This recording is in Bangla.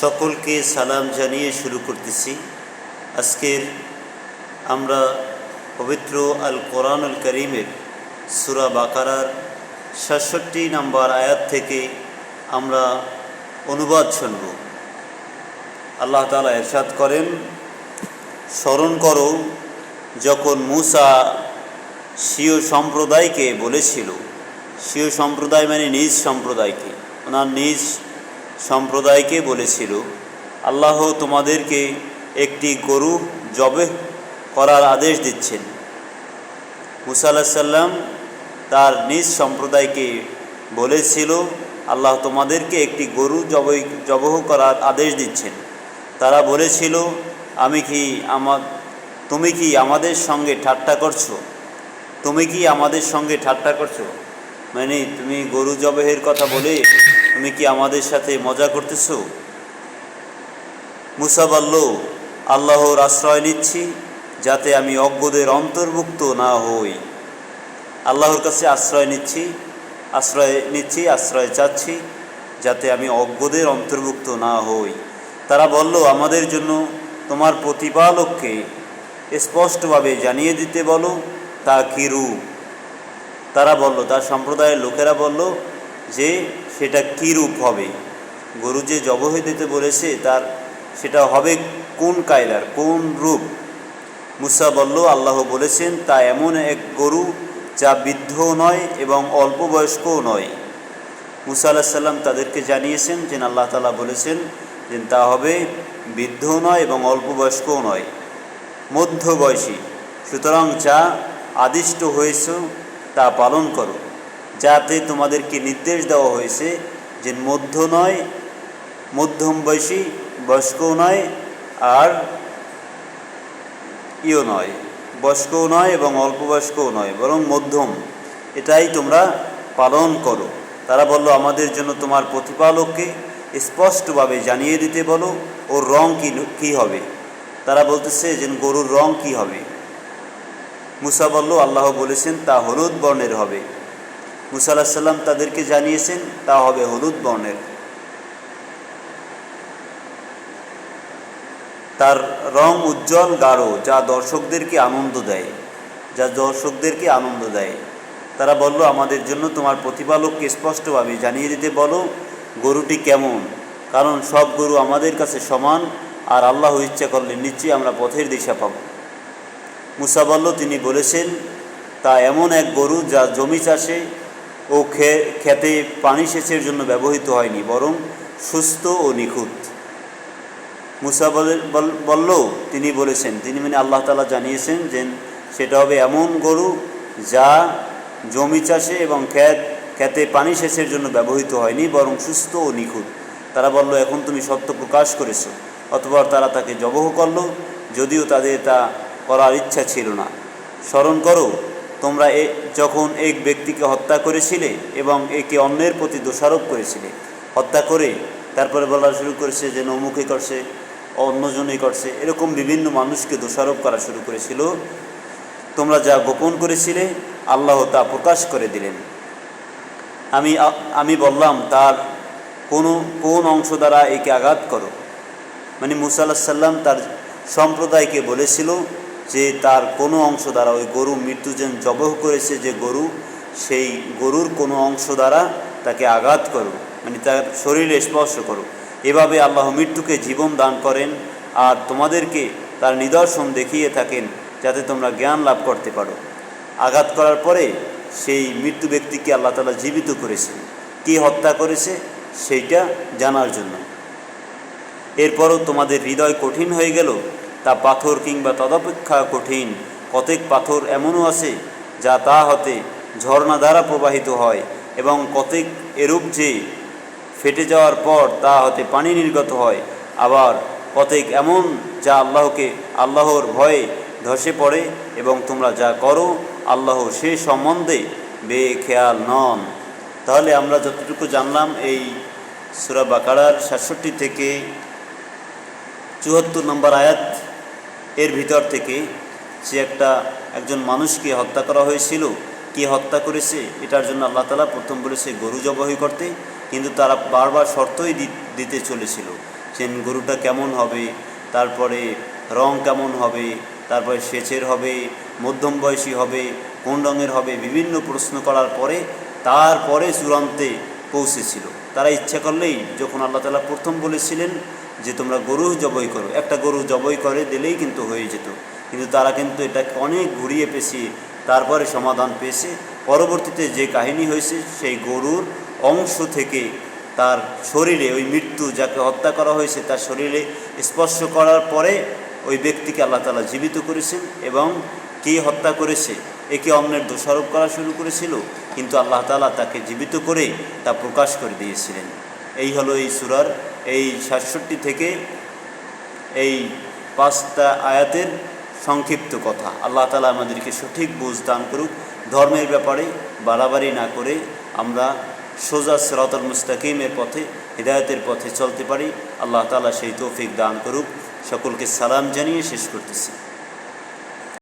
সকলকে সালাম জানিয়ে শুরু করতেছি। আজকের আমরা পবিত্র আল কোরআনুল করিমের সুরা বাকারার সাতষট্টি নাম্বার আয়াত থেকে আমরা অনুবাদ শুনব। আল্লাহ তালা এরশাদ করেন, স্মরণ করো, যখন মূসা স্বীয় সম্প্রদায়কে বলেছিল, স্বীয় সম্প্রদায় মানে নিজ সম্প্রদায়কে, ওনার নিজ সম্প্রদায়কে বলেছিল, আল্লাহ তোমাদেরকে একটি গরু জবে করার আদেশ দিচ্ছেন। মুসা আল্লাহ সাল্লাম তার নিজ সম্প্রদায়কে বলেছিল, আল্লাহ তোমাদেরকে একটি গরু জবই জবহ করার আদেশ দিচ্ছেন। তারা বলেছিল, আমি কি আমার তুমি কি আমাদের সঙ্গে ঠাট্টা করছ? তুমি কি আমাদের সঙ্গে ঠাট্টা করছ? মানে তুমি গরু জবেহের কথা বলে তুমি কি আমাদের সাথে মজা করতেছো? মুসা বলল, আল্লাহর আশ্রয় নিচ্ছি যাতে আমি অজ্ঞদের অন্তর্ভুক্ত না হই। আল্লাহর কাছে আশ্রয় নিচ্ছি আশ্রয় নিচ্ছি, আশ্রয় চাচ্ছি যাতে আমি অজ্ঞদের অন্তর্ভুক্ত না হই। তারা বলল, আমাদের জন্য তোমার প্রতিপালককে স্পষ্টভাবে জানিয়ে দিতে বলো, তা কী রূপ? তারা বলল, তার সম্প্রদায়ের লোকেরা বলল যে সেটা কী রূপ হবে? গরু যে জবহ দিতে বলেছে, তার সেটা হবে কোন কায়দার? কোন রূপ? মুসা বলল, আল্লাহ বলেছেন, তা এমন এক গরু যা বৃদ্ধও নয় এবং অল্প বয়স্কও নয়। মুসা আল্লাহ সাল্লাম তাদেরকে জানিয়েছেন, যে আল্লাহ তালা বলেছেন, যে তা হবে বৃদ্ধও নয় এবং অল্প বয়স্কও নয়, মধ্যবয়সী। সুতরাং যা আদিষ্ট হয়েছ, তা পালন করো। যাতে তোমাদেরকে নির্দেশ দেওয়া হয়েছে যে মধ্য নয়, মধ্যম বয়সী, বয়স্কও নয় আর ইও নয়, বয়স্কও নয় এবং অল্প বয়স্কও নয়, বরং মধ্যম। এটাই তোমরা পালন করো। তারা বলল, আমাদের জন্য তোমার প্রতিপালককে স্পষ্টভাবে জানিয়ে দিতে বলো, ওর রং কী কী হবে? তারা বলতেছে, যে গরুর রং কী হবে? মুসা বলল, আল্লাহ বলেছেন, তা হলুদ বর্ণের হবে। মুসা আল্লাহ সাল্লাম তাদেরকে জানিয়েছেন, তা হবে হলুদ বর্ণের। তার রং উজ্জ্বল, গাঢ়, যা দর্শকদেরকে আনন্দ দেয়। যা দর্শকদেরকে আনন্দ দেয়। তারা বলল, আমাদের জন্য তোমার প্রতিপালককে স্পষ্টভাবে জানিয়ে দিতে বলো, গরুটি কেমন? কারণ সব গরু আমাদের কাছে সমান, আর আল্লাহ ইচ্ছা করলে নিশ্চয়ই আমরা পথের দিশা পাব। মুসা বলল, তিনি বলেছেন, তা এমন এক গরু যা জমি চাষে ও খেতে পানি সেচের জন্য ব্যবহৃত হয়নি, বরং সুস্থ ও নিখুঁত। মুসা বলল, তিনি বলেছেন, তিনি মানে আল্লাহ তালা জানিয়েছেন যে সেটা হবে এমন গরু যা জমি চাষে এবং খ্যাত খেতে পানি সেচের জন্য ব্যবহৃত হয়নি, বরং সুস্থ ও নিখুঁত। তারা বলল, এখন তুমি সত্য প্রকাশ করেছ অথবা তারা তাকে জবহ করল, যদিও তাদের তা করার ইচ্ছা ছিল না। স্মরণ করো তোমরা এ যখন এক ব্যক্তিকে হত্যা করেছিলে এবং একে অন্যের প্রতি দোষারোপ করেছিলে, হত্যা করে তারপরে বলা শুরু করেছে যে নমুখে করছে, অন্যজনই করছে, এরকম বিভিন্ন মানুষকে দোষারোপ করা শুরু করেছিল। তোমরা যা গোপন করেছিলে, আল্লাহ তা প্রকাশ করে দিলেন। আমি আমি বললাম, তার কোনো, কোন অংশ দ্বারা একে আঘাত করো? মানে মুসা আল্লাহ সাল্লাম তার সম্প্রদায়কে বলেছিল যে তার কোনো অংশ দ্বারা ওই গরু মৃত্যু যেন জবহ করেছে যে গরু, সেই গরুর কোনো অংশ দ্বারা তাকে আঘাত করো মানে তার শরীরে স্পর্শ করো। এভাবে আল্লাহ মৃত্যুকে জীবন দান করেন আর তোমাদেরকে তার নিদর্শন দেখিয়ে থাকেন যাতে তোমরা জ্ঞান লাভ করতে পারো। আঘাত করার পরে সেই মৃত্যু ব্যক্তিকে আল্লাহ তালা জীবিত করেছেন কি হত্যা করেছে সেইটা জানার জন্য। এরপরও তোমাদের হৃদয় কঠিন হয়ে গেল তা পাথর কিংবা তদপেক্ষা কঠিন। কতক পাথর এমনও আছে যা তা হতে ঝর্ণা দ্বারা প্রবাহিত হয় এবং কতক এরূপ যে ফেটে যাওয়ার পর তা হতে পানি নির্গত হয়। আবার কতক এমন যা আল্লাহকে, আল্লাহর ভয়ে ধসে পড়ে এবং তোমরা যা করো আল্লাহ সে সম্বন্ধে বেখেয়াল নন। তাহলে আমরা যতটুকু জানলাম এই সুরা বাকারার সাতষট্টি থেকে চুয়াত্তর নম্বর আয়াত এর ভিতর থেকে সে একটা একজন মানুষকে হত্যা করা হয়েছিল, কে হত্যা করেছে, এটার জন্য আল্লাহ তালা প্রথম বলেছে, গরু জবাহি করতে। কিন্তু তারা বারবার শর্তই দিতে চলেছিল যে গরুটা কেমন হবে, তারপরে রং কেমন হবে, তারপরে সেচের হবে, মধ্যম বয়সী হবে, কোন রঙের হবে, বিভিন্ন প্রশ্ন করার পরে তারপরে চূড়ান্তে পৌঁছেছিল। তারা ইচ্ছা করলেই যখন আল্লাহ তালা প্রথম বলেছিলেন যে তোমরা গরু জবই করো। একটা গরু জবই করে দিলেই কিন্তু হয়ে যেত। কিন্তু তারা কিন্তু এটাকে অনেক ঘুরিয়ে পেঁচিয়ে তারপরে সমাধান পেয়েছে। পরবর্তীতে যে কাহিনী হয়েছে, সেই গরুর অংশ থেকে তার শরীরে ওই মৃত্যু যাকে হত্যা করা হয়েছে, তার শরীরে স্পর্শ করার পরে ওই ব্যক্তিকে আল্লাহ তালা জীবিত করেছেন এবং কে হত্যা করেছে, একে অন্যের দোষারোপ করা শুরু করেছিল, কিন্তু আল্লাহ তালা তাকে জীবিত করে তা প্রকাশ করে দিয়েছিলেন। এই হলো এই সুরার এই সাতষট্টি থেকে এই পাঁচটা আয়াতের সংক্ষিপ্ত কথা। আল্লাহ তালা আমাদেরকে সঠিক বুঝ দান করুক। ধর্মের ব্যাপারে বাড়াবাড়ি না করে আমরা সোজা সিরাতুল মুস্তাকিমের পথে, হৃদায়তের পথে চলতে পারি। আল্লাহ তালা সেই তৌফিক দান করুক। সকলকে সালাম জানিয়ে শেষ করতেছি।